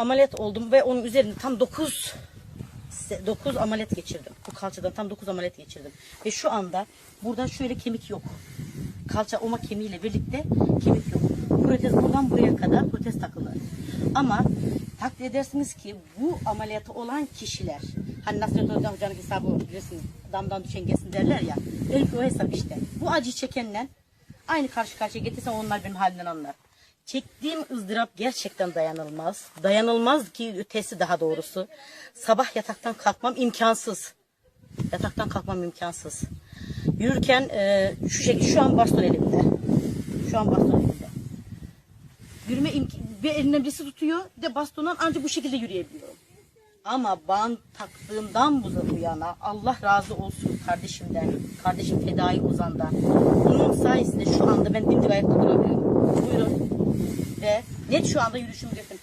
ameliyat oldum ve onun üzerinde tam 9 9 ameliyat geçirdim. Bu kalçadan tam 9 ameliyat geçirdim. Ve şu anda burada şöyle kemik yok. Kalça oma kemiğiyle birlikte kemik yok. Protez buradan buraya kadar protez takılı. Ama takdir edersiniz ki bu ameliyatı olan kişiler hani Nasrettin Hocam hocanın hesabı bilirsiniz damdan düşen gelsin derler ya. Benimki o hesap işte. Bu acı çekenle aynı karşı karşıya getirsem onlar benim halimden anlar. Çektiğim ızdırap gerçekten dayanılmaz. Dayanılmaz ki ötesi daha doğrusu. Sabah yataktan kalkmam imkansız. Yataktan kalkmam imkansız. Yürürken e, şu şekilde şu an baston elimde. Şu an baston elimde. Yürüme bir elinden birisi tutuyor bir de bastondan ancak bu şekilde yürüyebiliyorum. Ama bant taktığımdan bu yana Allah razı olsun kardeşimden, kardeşim Fedai Ozan'dan. Bunun sayesinde şu Ve net şu anda yürüyüşümü götürün.